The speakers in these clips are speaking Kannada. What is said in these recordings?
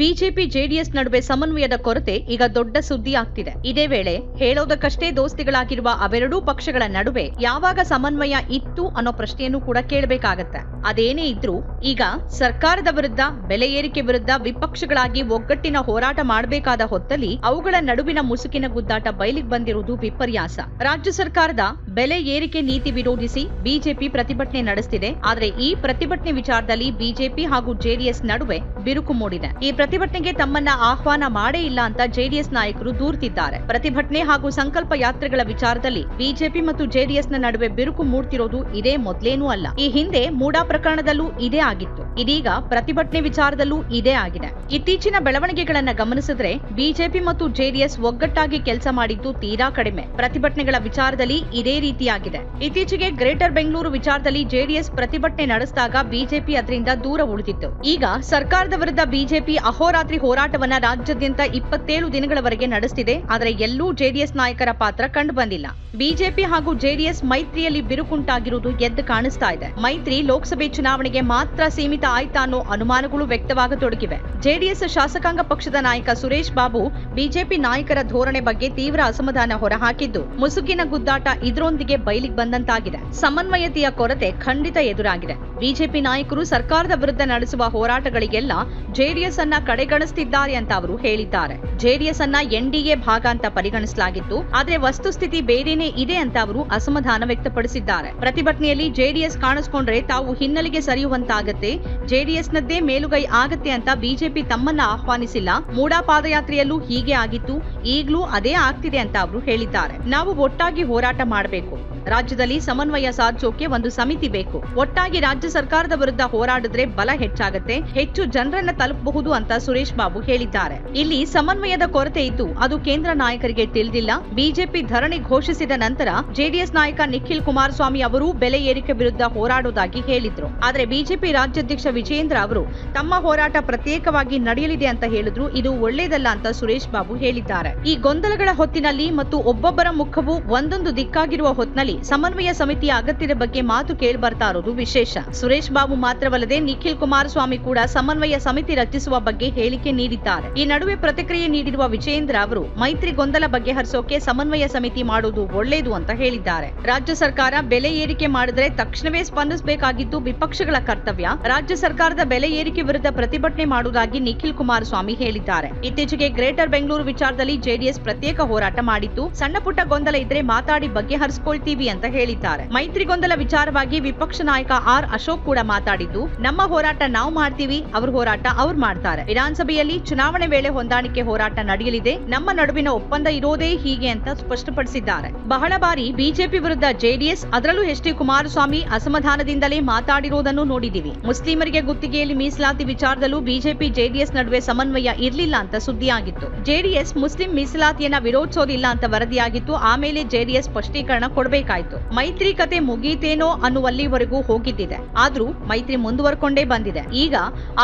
ಬಿಜೆಪಿ ಜೆಡಿಎಸ್ ನಡುವೆ ಸಮನ್ವಯದ ಕೊರತೆ ಈಗ ದೊಡ್ಡ ಸುದ್ದಿ ಆಗ್ತಿದೆ. ಇದೇ ವೇಳೆ ಹೇಳೋದಕ್ಕಷ್ಟೇ ದೋಸ್ತಿಗಳಾಗಿರುವ ಅವೆರಡೂ ಪಕ್ಷಗಳ ನಡುವೆ ಯಾವಾಗ ಸಮನ್ವಯ ಇತ್ತು ಅನ್ನೋ ಪ್ರಶ್ನೆಯನ್ನು ಕೂಡ ಕೇಳಬೇಕಾಗತ್ತೆ. ಅದೇನೇ ಇದ್ರೂ ಈಗ ಸರ್ಕಾರದ ವಿರುದ್ಧ, ಬೆಲೆ ಏರಿಕೆ ವಿರುದ್ಧ ವಿಪಕ್ಷಗಳಾಗಿ ಒಗ್ಗಟ್ಟಿನ ಹೋರಾಟ ಮಾಡಬೇಕಾದ ಹೊತ್ತಲ್ಲಿ ಅವುಗಳ ನಡುವಿನ ಮುಸುಕಿನ ಗುದ್ದಾಟ ಬಯಲಿಗೆ ಬಂದಿರುವುದು ವಿಪರ್ಯಾಸ. ರಾಜ್ಯ ಸರ್ಕಾರದ ಬೆಲೆ ಏರಿಕೆ ನೀತಿ ವಿರೋಧಿಸಿ ಬಿಜೆಪಿ ಪ್ರತಿಭಟನೆ ನಡೆಸುತ್ತಿದೆ ಆದರೆ ಈ ಪ್ರತಿಭಟನೆ ವಿಚಾರದಲ್ಲಿ ಬಿಜೆಪಿ ಹಾಗೂ ಜೆಡಿಎಸ್ ನಡುವೆ ಬಿರುಕು ಮೂಡಿದೆ. ಈ ಪ್ರತಿಭಟನೆಗೆ ತಮ್ಮನ್ನ ಆಹ್ವಾನ ಮಾಡೇ ಇಲ್ಲ ಅಂತ ಜೆಡಿಎಸ್ ನಾಯಕರು ದೂರುತ್ತಿದ್ದಾರೆ ಪ್ರತಿಭಟನೆ ಹಾಗೂ ಸಂಕಲ್ಪ ಯಾತ್ರೆಗಳ ವಿಚಾರದಲ್ಲಿ ಬಿಜೆಪಿ ಮತ್ತು ಜೆಡಿಎಸ್ನ ನಡುವೆ ಬಿರುಕು ಮೂಡ್ತಿರೋದು ಇದೇ ಮೊದಲೇನೂ ಅಲ್ಲ. ಈ ಹಿಂದೆ ಮೂಡಾ ಪ್ರಕರಣದಲ್ಲೂ ಇದೇ ಆಗಿತ್ತು. ಇದೀಗ ಪ್ರತಿಭಟನೆ ವಿಚಾರದಲ್ಲೂ ಇದೇ ಆಗಿದೆ. ಇತ್ತೀಚಿನ ಬೆಳವಣಿಗೆಗಳನ್ನ ಗಮನಿಸಿದ್ರೆ ಬಿಜೆಪಿ ಮತ್ತು ಜೆಡಿಎಸ್ ಒಗ್ಗಟ್ಟಾಗಿ ಕೆಲಸ ಮಾಡಿದ್ದು ತೀರಾ ಕಡಿಮೆ. ಪ್ರತಿಭಟನೆಗಳ ವಿಚಾರದಲ್ಲಿ ಇದೇ ರೀತಿಯಾಗಿದೆ. ಇತ್ತೀಚೆಗೆ ಗ್ರೇಟರ್ ಬೆಂಗಳೂರು ವಿಚಾರದಲ್ಲಿ ಜೆಡಿಎಸ್ ಪ್ರತಿಭಟನೆ ನಡೆಸಿದಾಗ ಬಿಜೆಪಿ ಅದರಿಂದ ದೂರ ಉಳಿದಿತ್ತು. ಈಗ ಸರ್ಕಾರದ ವಿರುದ್ಧ ಬಿಜೆಪಿ ಅಹೋರಾತ್ರಿ ಹೋರಾಟವನ್ನ ರಾಜ್ಯಾದ್ಯಂತ ಇಪ್ಪತ್ತೇಳು ದಿನಗಳವರೆಗೆ ನಡೆಸುತ್ತಿದೆ ಆದರೆ ಎಲ್ಲೂ ಜೆಡಿಎಸ್ ನಾಯಕರ ಪಾತ್ರ ಕಂಡು ಬಂದಿಲ್ಲ. ಬಿಜೆಪಿ ಹಾಗೂ ಜೆಡಿಎಸ್ ಮೈತ್ರಿಯಲ್ಲಿ ಬಿರುಕುಂಟಾಗಿರುವುದು ಎದ್ದು ಕಾಣಿಸ್ತಾ ಇದೆ. ಮೈತ್ರಿ ಲೋಕಸಭೆ ಚುನಾವಣೆಗೆ ಮಾತ್ರ ಸೀಮಿತ ಆಯ್ತಾ ಅನ್ನೋ ಅನುಮಾನಗಳು ವ್ಯಕ್ತವಾಗತೊಡಗಿವೆ. ಜೆಡಿಎಸ್ ಶಾಸಕಾಂಗ ಪಕ್ಷದ ನಾಯಕ ಸುರೇಶ್ ಬಾಬು ಬಿಜೆಪಿ ನಾಯಕರ ಧೋರಣೆ ಬಗ್ಗೆ ತೀವ್ರ ಅಸಮಾಧಾನ ಹೊರಹಾಕಿದ್ದು. ಮುಸುಕಿನ ಗುದ್ದಾಟ ಇದರೊಂದಿಗೆ ಬಯಲಿಗೆ ಬಂದಂತಾಗಿದೆ. ಸಮನ್ವಯತೆಯ ಕೊರತೆ ಖಂಡಿತ ಎದುರಾಗಿದೆ. ಬಿಜೆಪಿ ನಾಯಕರು ಸರ್ಕಾರದ ವಿರುದ್ಧ ನಡೆಸುವ ಹೋರಾಟಗಳಿಗೆಲ್ಲ ಜೆಡಿಎಸ್ ಅನ್ನ ಕಡೆಗಣಿಸುತ್ತಿದ್ದಾರೆ ಅಂತ ಅವರು ಹೇಳಿದ್ದಾರೆ. ಜೆಡಿಎಸ್ ಅನ್ನ ಎನ್ಡಿಎ ಭಾಗ ಅಂತ ಪರಿಗಣಿಸಲಾಗಿತ್ತು. ಆದ್ರೆ ವಸ್ತುಸ್ಥಿತಿ ಬೇರೆನೇ ಇದೆ ಅಂತ ಅವರು ಅಸಮಾಧಾನ ವ್ಯಕ್ತಪಡಿಸಿದ್ದಾರೆ. ಪ್ರತಿಭಟನೆಯಲ್ಲಿ ಜೆಡಿಎಸ್ ಕಾಣಿಸಿಕೊಂಡ್ರೆ ತಾವು ಹಿನ್ನೆಲೆಗೆ ಸರಿಯುವಂತಾಗತ್ತೆ. ಜೆಡಿಎಸ್ನದ್ದೇ ಮೇಲುಗೈ ಆಗತ್ತೆ ಅಂತ ಬಿಜೆಪಿ ತಮ್ಮನ್ನ ಆಹ್ವಾನಿಸಿಲ್ಲ. ಮೂಡಾ ಪಾದಯಾತ್ರೆಯಲ್ಲೂ ಹೀಗೆ ಆಗಿತ್ತು. ಈಗಲೂ ಅದೇ ಆಗ್ತಿದೆ ಅಂತ ಅವರು ಹೇಳಿದ್ದಾರೆ. ನಾವು ಒಟ್ಟಾಗಿ ಹೋರಾಟ ಮಾಡಬೇಕು. ರಾಜ್ಯದಲ್ಲಿ ಸಮನ್ವಯ ಸಾಧಿಸೋಕೆ ಒಂದು ಸಮಿತಿ ಬೇಕು. ಒಟ್ಟಾಗಿ ರಾಜ್ಯ ಸರ್ಕಾರದ ವಿರುದ್ಧ ಹೋರಾಡಿದ್ರೆ ಬಲ ಹೆಚ್ಚಾಗತ್ತೆ, ಹೆಚ್ಚು ಜನರನ್ನ ತಲುಪಬಹುದು ಅಂತ ಸುರೇಶ್ ಬಾಬು ಹೇಳಿದ್ದಾರೆ. ಇಲ್ಲಿ ಸಮನ್ವಯದ ಕೊರತೆ ಇದ್ದು, ಅದು ಕೇಂದ್ರ ನಾಯಕರಿಗೆ ತಿಳಿದಿಲ್ಲ. ಬಿಜೆಪಿ ಧರಣಿ ಘೋಷಿಸಿದ ನಂತರ ಜೆಡಿಎಸ್ ನಾಯಕ ನಿಖಿಲ್ ಕುಮಾರಸ್ವಾಮಿ ಅವರು ಬೆಲೆ ಏರಿಕೆ ವಿರುದ್ಧ ಹೋರಾಡುವುದಾಗಿ ಹೇಳಿದ್ರು. ಆದರೆ ಬಿಜೆಪಿ ರಾಜ್ಯಾಧ್ಯಕ್ಷ ವಿಜೇಂದ್ರ ಅವರು ತಮ್ಮ ಹೋರಾಟ ಪ್ರತ್ಯೇಕವಾಗಿ ನಡೆಯಲಿದೆ ಅಂತ ಹೇಳಿದ್ರು, ಇದು ಒಳ್ಳೇದಲ್ಲ ಅಂತ ಸುರೇಶ್ ಬಾಬು ಹೇಳಿದ್ದಾರೆ. ಈ ಗೊಂದಲಗಳ ಹೊತ್ತಿನಲ್ಲಿ ಮತ್ತು ಒಬ್ಬೊಬ್ಬರ ಮುಖವು ಒಂದೊಂದು ದಿಕ್ಕಾಗಿರುವ ಹೊತ್ತಿನಲ್ಲಿ ಸಮನ್ವಯ ಸಮಿತಿಯ ಅಗತ್ಯದ ಬಗ್ಗೆ ಮಾತು ಕೇಳಿ ಬರ್ತಾ ಇರೋದು ವಿಶೇಷ. ಸುರೇಶ್ ಬಾಬು ಮಾತ್ರವಲ್ಲದೆ ನಿಖಿಲ್ ಕುಮಾರಸ್ವಾಮಿ ಕೂಡ ಸಮನ್ವಯ ಸಮಿತಿ ರಚಿಸುವ ಬಗ್ಗೆ ಹೇಳಿಕೆ ನೀಡಿದ್ದಾರೆ. ಈ ನಡುವೆ ಪ್ರತಿಕ್ರಿಯೆ ನೀಡಿರುವ ವಿಜಯೇಂದ್ರ ಅವರು, ಮೈತ್ರಿ ಗೊಂದಲ ಬಗೆಹರಿಸೋಕೆ ಸಮನ್ವಯ ಸಮಿತಿ ಮಾಡುವುದು ಒಳ್ಳೆಯದು ಅಂತ ಹೇಳಿದ್ದಾರೆ. ರಾಜ್ಯ ಸರ್ಕಾರ ಬೆಲೆ ಏರಿಕೆ ಮಾಡಿದ್ರೆ ತಕ್ಷಣವೇ ಸ್ಪಂದಿಸಬೇಕಾಗಿದ್ದು ವಿಪಕ್ಷಗಳ ಕರ್ತವ್ಯ. ರಾಜ್ಯ ಸರ್ಕಾರದ ಬೆಲೆ ಏರಿಕೆ ವಿರುದ್ಧ ಪ್ರತಿಭಟನೆ ಮಾಡುವುದಾಗಿ ನಿಖಿಲ್ ಕುಮಾರಸ್ವಾಮಿ ಹೇಳಿದ್ದಾರೆ. ಇತ್ತೀಚೆಗೆ ಗ್ರೇಟರ್ ಬೆಂಗಳೂರು ವಿಚಾರದಲ್ಲಿ ಜೆಡಿಎಸ್ ಪ್ರತ್ಯೇಕ ಹೋರಾಟ ಮಾಡಿತ್ತು. ಸಣ್ಣ ಪುಟ್ಟ ಗೊಂದಲ ಇದ್ರೆ ಮಾತಾಡಿ ಬಗೆಹರಿಸಿಕೊಳ್ತೀವಿ ಅಂತ ಹೇಳಿದ್ದಾರೆ. ಮೈತ್ರಿ ಗೊಂದಲ ವಿಚಾರವಾಗಿ ವಿಪಕ್ಷ ನಾಯಕ ಆರ್ ಅಶೋಕ್ ಕೂಡ ಮಾತಾಡಿದ್ದು, ನಮ್ಮ ಹೋರಾಟ ನಾವು ಮಾಡ್ತೀವಿ, ಅವ್ರ ಹೋರಾಟ ಅವ್ರು ಮಾಡ್ತಾರೆ. ವಿಧಾನಸಭೆಯಲ್ಲಿ ಚುನಾವಣೆ ವೇಳೆ ಹೊಂದಾಣಿಕೆ ಹೋರಾಟ ನಡೆಯಲಿದೆ, ನಮ್ಮ ನಡುವಿನ ಒಪ್ಪಂದ ಇರೋದೇ ಹೀಗೆ ಅಂತ ಸ್ಪಷ್ಟಪಡಿಸಿದ್ದಾರೆ. ಬಹಳ ಬಾರಿ ಬಿಜೆಪಿ ವಿರುದ್ಧ ಜೆಡಿಎಸ್, ಅದರಲ್ಲೂ ಎಚ್ ಡಿ ಕುಮಾರಸ್ವಾಮಿ ಅಸಮಾಧಾನದಿಂದಲೇ ಮಾತಾಡಿರೋದನ್ನು ನೋಡಿದ್ದೀವಿ. ಮುಸ್ಲಿಮರಿಗೆ ಗುತ್ತಿಗೆಯಲ್ಲಿ ಮೀಸಲಾತಿ ವಿಚಾರದಲ್ಲೂ ಬಿಜೆಪಿ ಜೆಡಿಎಸ್ ನಡುವೆ ಸಮನ್ವಯ ಇರಲಿಲ್ಲ ಅಂತ ಸುದ್ದಿಯಾಗಿತ್ತು. ಜೆಡಿಎಸ್ ಮುಸ್ಲಿಂ ಮೀಸಲಾತಿಯನ್ನ ವಿರೋಧಿಸೋದಿಲ್ಲ ಅಂತ ವರದಿಯಾಗಿತ್ತು, ಆಮೇಲೆ ಜೆಡಿಎಸ್ ಸ್ಪಷ್ಟೀಕರಣ ಕೊಡಬೇಕಾಯ್ತು ಮೈತ್ರಿ ಕತೆ ಮುಗೀತೇನೋ ಅನ್ನುವಲ್ಲಿವರೆಗೂ ಹೋಗಿದ್ದಿದೆ. ಆದ್ರೂ ಮೈತ್ರಿ ಮುಂದುವರ್ಕೊಂಡೇ ಬಂದಿದೆ. ಈಗ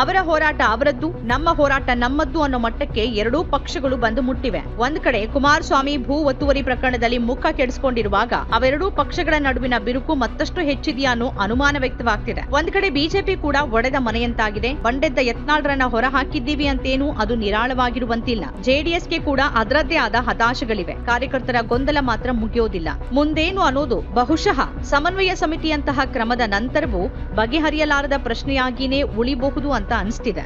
ಅವರ ಹೋರಾಟ ಅವರದ್ದು, ನಮ್ಮ ಹೋರಾಟ ನಮ್ಮದ್ದು ಅನ್ನೋ ಮಟ್ಟಕ್ಕೆ ಎರಡೂ ಪಕ್ಷಗಳು ಬಂದು ಮುಟ್ಟಿವೆ. ಒಂದ್ ಕಡೆ ಕುಮಾರಸ್ವಾಮಿ ಭೂ ಒತ್ತುವರಿ ಪ್ರಕರಣದಲ್ಲಿ ಮುಖ ಕೆಡಿಸಿಕೊಂಡಿರುವಾಗ ಅವೆರಡೂ ಪಕ್ಷಗಳ ನಡುವಿನ ಬಿರುಕು ಮತ್ತಷ್ಟು ಹೆಚ್ಚಿದೆಯಾ ಅನ್ನೋ ಅನುಮಾನ ವ್ಯಕ್ತವಾಗ್ತಿದೆ. ಒಂದ್ ಕಡೆ ಬಿಜೆಪಿ ಕೂಡ ಒಡೆದ ಮನೆಯಂತಾಗಿದೆ. ಬಂಡೆದ್ದ ಯತ್ನಾಳ್ರನ್ನ ಹೊರ ಹಾಕಿದ್ದೀವಿ ಅಂತೇನು ಅದು ನಿರಾಳವಾಗಿರುವಂತಿಲ್ಲ. ಜೆಡಿಎಸ್ಗೆ ಕೂಡ ಅದರದ್ದೇ ಆದ ಹತಾಶಗಳಿವೆ. ಕಾರ್ಯಕರ್ತರ ಗೊಂದಲ ಮಾತ್ರ ಮುಗಿಯೋದಿಲ್ಲ. ಮುಂದೇನು ಅನ್ನೋದು ಬಹುಶಃ ಸಮನ್ವಯ ಸಮಿತಿಯಂತಹ ಕ್ರಮದ ನಂತರವೂ ಬಗೆಹರಿಯಲಾರದ ಪ್ರಶ್ನೆಯಾಗಿಯೇ ಉಳಿಬಹುದು ಅಂತ ಅನಿಸ್ತಿದೆ.